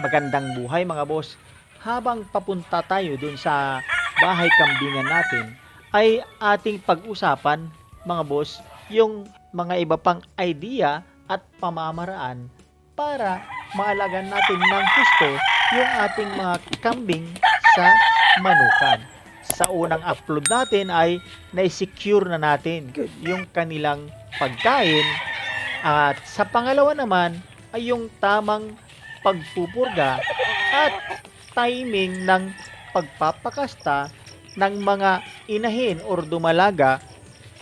Magandang buhay mga boss. Habang papunta tayo dun sa bahay kambingan natin, ay ating pag-usapan mga boss yung mga iba pang idea at pamamaraan para maalagan natin ng gusto yung ating mga kambing sa manukan. Sa unang upload natin ay na-secure na natin yung kanilang pagkain at sa pangalawa naman ay yung tamang pagpupurga at timing ng pagpapakasta ng mga inahin or dumalaga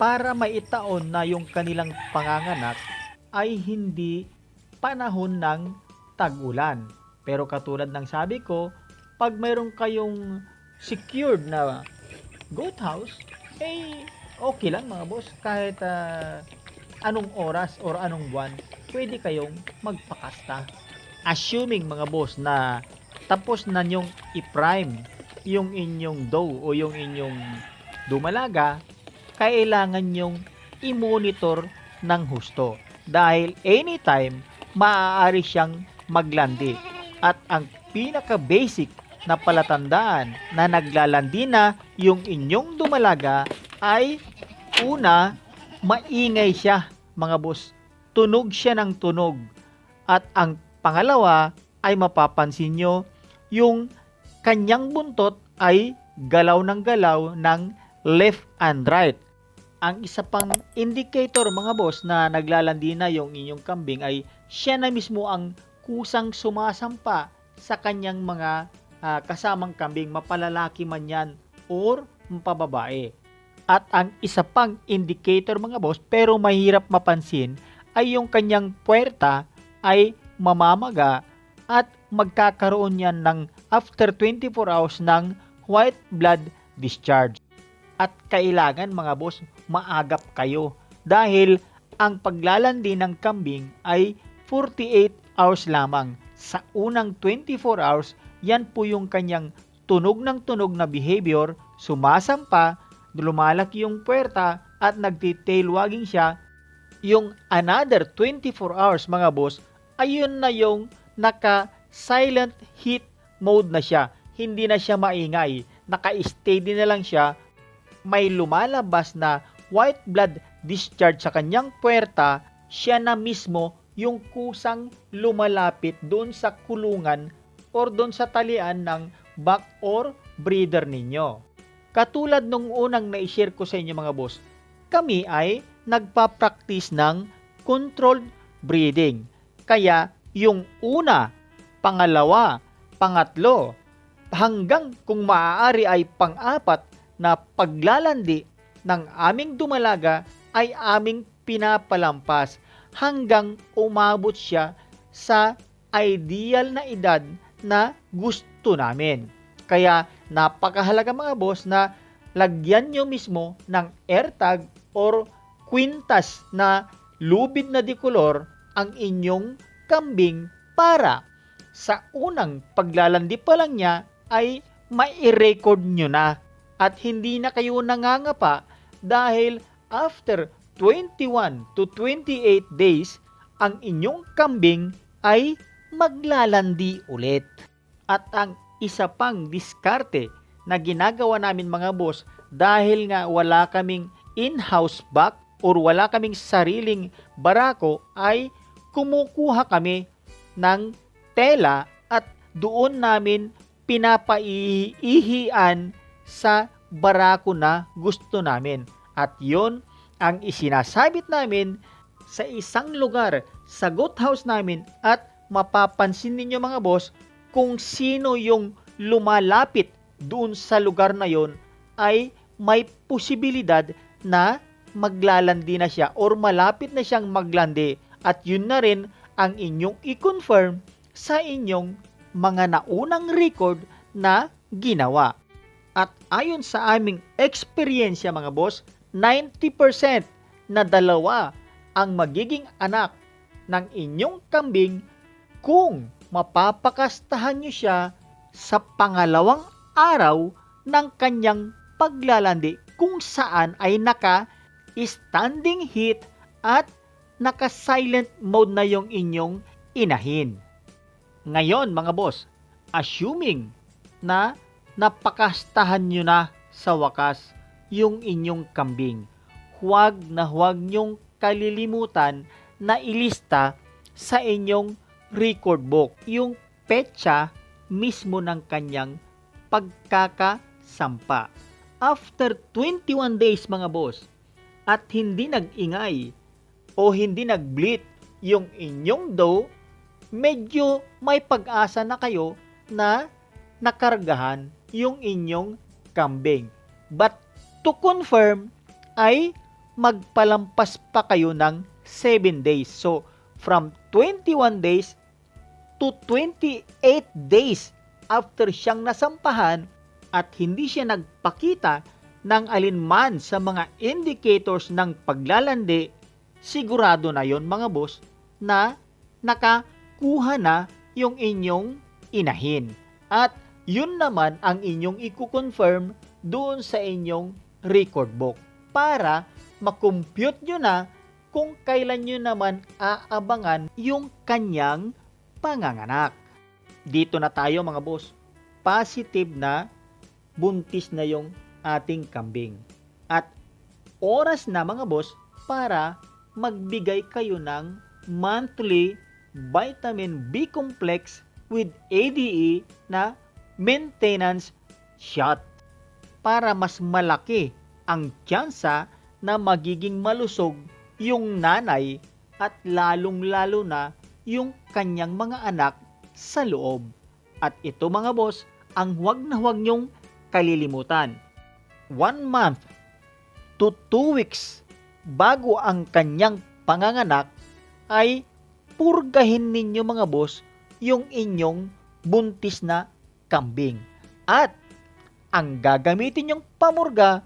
para maitaon na yung kanilang panganganak ay hindi panahon ng tag-ulan. Pero katulad ng sabi ko, pag mayroon kayong secured na goat house, eh okay lang mga boss. Kahit ah, anong oras or anong buwan, pwede kayong magpakasta. Assuming mga boss na tapos na nyong i-prime yung inyong dough o yung inyong dumalaga, kailangan nyong i-monitor ng husto. Dahil anytime, maaari siyang maglandi. At ang pinaka-basic na palatandaan na naglalandi na yung inyong dumalaga ay una, maingay siya mga boss. Tunog siya ng tunog. At ang pangalawa ay mapapansin nyo yung kanyang buntot ay galaw ng galaw ng left and right. Ang isa pang indicator mga boss na naglalandi na yung inyong kambing ay siya na mismo ang kusang sumasampa sa kanyang mga ah, kasamang kambing, mapalalaki man yan or mapababae. At ang isa pang indicator mga boss pero mahirap mapansin ay yung kanyang puwerta ay mamamaga at magkakaroon yan ng after 24 hours ng white blood discharge. At kailangan mga boss, maagap kayo dahil ang paglalandi ng kambing ay 48 hours lamang. Sa unang 24 hours, yan po yung kanyang tunog ng tunog na behavior, sumasampa, lumalaki yung puwerta at nagtitail wagging siya. Yung another 24 hours mga boss, ayun na yung naka-silent heat mode na siya. Hindi na siya maingay. Naka-steady na lang siya. May lumalabas na white blood discharge sa kanyang puwerta. Siya na mismo yung kusang lumalapit doon sa kulungan or doon sa talian ng back or breeder ninyo. Katulad nung unang na-share ko sa inyo mga boss, kami ay nagpa-practice ng controlled breeding. Kaya yung una, pangalawa, pangatlo, hanggang kung maaari ay pang-apat na paglalandi ng aming dumalaga ay aming pinapalampas hanggang umabot siya sa ideal na edad na gusto namin. Kaya napakahalaga mga boss na lagyan nyo mismo ng AirTag or kwintas na lubid na dikolor ang inyong kambing para sa unang paglalandi pa lang niya ay mai-record nyo na at hindi na kayo nangangapa dahil after 21 to 28 days ang inyong kambing ay maglalandi ulit. At ang isa pang diskarte na ginagawa namin mga boss dahil nga wala kaming in-house back or wala kaming sariling barako ay kumukuha kami ng tela at doon namin pinapaihian sa barako na gusto namin. At yon ang isinasabit namin sa isang lugar sa goat house namin at mapapansin ninyo mga boss kung sino yung lumalapit doon sa lugar na yon ay may posibilidad na maglalandi na siya or malapit na siyang maglandi at yun na rin ang inyong i-confirm sa inyong mga naunang record na ginawa. At ayon sa aming eksperyensya mga boss, 90% na dalawa ang magiging anak ng inyong kambing kung mapapakastahan nyo siya sa pangalawang araw ng kanyang paglalandi kung saan ay naka standing heat at naka silent mode na yung inyong inahin. Ngayon mga boss, assuming na napakastahan nyo na sa wakas yung inyong kambing, huwag na huwag nyong kalilimutan na ilista sa inyong record book yung petsa mismo ng kanyang pagkakasampa. After 21 days mga boss, at hindi nag-ingay o hindi nag-bleat yung inyong doe, medyo may pag-asa na kayo na nakargahan yung inyong kambing. But to confirm ay magpalampas pa kayo ng 7 days. So, from 21 days to 28 days after siyang nasampahan at hindi siya nagpakita ng alinman sa mga indicators ng paglalandi, sigurado na yon mga boss na nakakuha na yung inyong inahin. At yun naman ang inyong i-confirm doon sa inyong record book para makompute nyo na kung kailan nyo naman aabangan yung kanyang panganganak. Dito na tayo mga boss. Positive na buntis na yung ating kambing. At oras na mga boss para magbigay kayo ng monthly vitamin B complex with ADE na maintenance shot para mas malaki ang tsansa na magiging malusog yung nanay at lalong-lalo na yung kanyang mga anak sa loob. At ito mga boss, ang huwag na huwag nyong kalilimutan. One month to two weeks bago ang kanyang panganganak ay purgahin ninyo mga boss yung inyong buntis na kambing. At ang gagamitin yung pamurga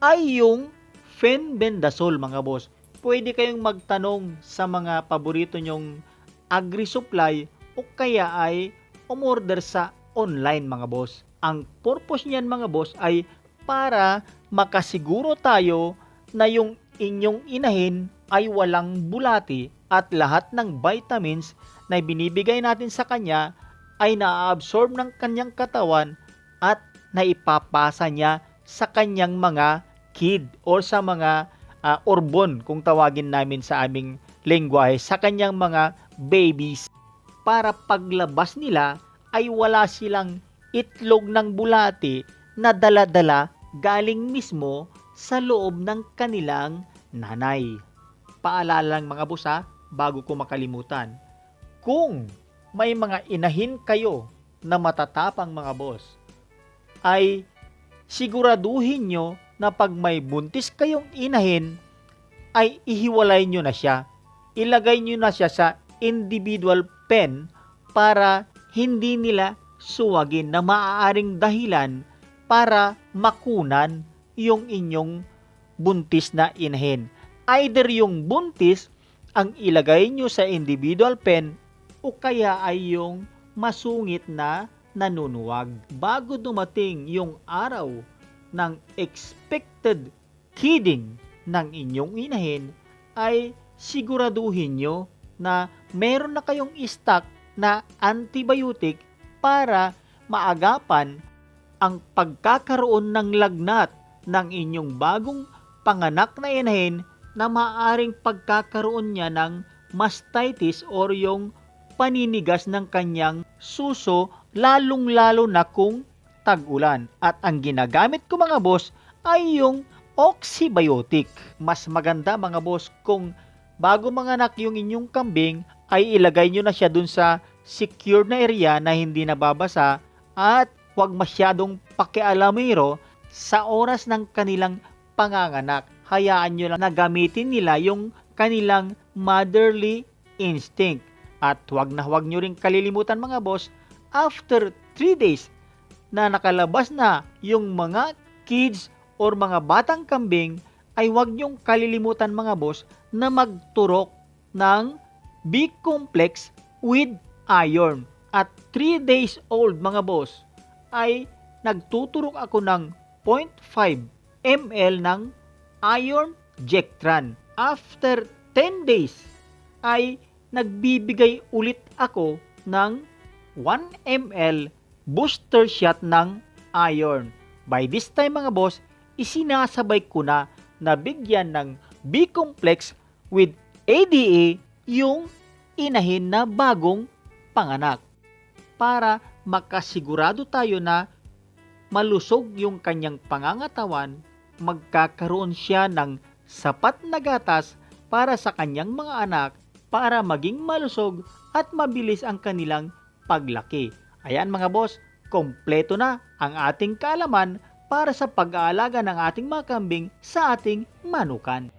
ay yung fenbendazole mga boss. Pwede kayong magtanong sa mga paborito nyong agri-supply o kaya ay umorder sa online mga boss. Ang purpose niyan mga boss ay para makasiguro tayo na yung inyong inahin ay walang bulati at lahat ng vitamins na binibigay natin sa kanya ay na-absorb ng kanyang katawan at naipapasa niya sa kanyang mga kid or sa mga uh, orbon kung tawagin namin sa aming lengguwahe sa kanyang mga babies. Para paglabas nila ay wala silang itlog ng bulati na dala-dala galing mismo sa loob ng kanilang nanay. Paalala lang mga busa bago ko makalimutan. Kung may mga inahin kayo na matatapang mga boss, ay siguraduhin nyo na pag may buntis kayong inahin, ay ihiwalay nyo na siya. Ilagay nyo na siya sa individual pen para hindi nila suwagin na maaaring dahilan para makunan yung inyong buntis na inahin. Either yung buntis ang ilagay nyo sa individual pen o kaya ay yung masungit na nanunuwag. Bago dumating yung araw ng expected kidding ng inyong inahin, ay siguraduhin nyo na meron na kayong stock na antibiotic para maagapan ang pagkakaroon ng lagnat ng inyong bagong panganak na inahin na maaring pagkakaroon niya ng mastitis or yung paninigas ng kanyang suso lalong-lalo na kung tag-ulan. At ang ginagamit ko mga boss ay yung oxybiotic. Mas maganda mga boss kung bago manganak yung inyong kambing ay ilagay nyo na siya dun sa secure na area na hindi nababasa at huwag masyadong pakialamero sa oras ng kanilang panganganak. Hayaan nyo lang na gamitin nila yung kanilang motherly instinct. At huwag na huwag nyo rin kalilimutan mga boss, after 3 days na nakalabas na yung mga kids or mga batang kambing, ay huwag nyong kalilimutan mga boss na magturok ng B-complex with iron. At 3 days old mga boss ay nagtuturok ako ng 0.5 ml ng iron Jectran. After 10 days ay nagbibigay ulit ako ng 1 ml booster shot ng iron. By this time mga boss, isinasabay ko na na bigyan ng B-complex with ADA yung inahin na bagong panganak para makasigurado tayo na malusog yung kanyang pangangatawan, magkakaroon siya ng sapat na gatas para sa kanyang mga anak para maging malusog at mabilis ang kanilang paglaki. Ayan mga boss, kompleto na ang ating kaalaman para sa pag-aalaga ng ating mga kambing sa ating manukan.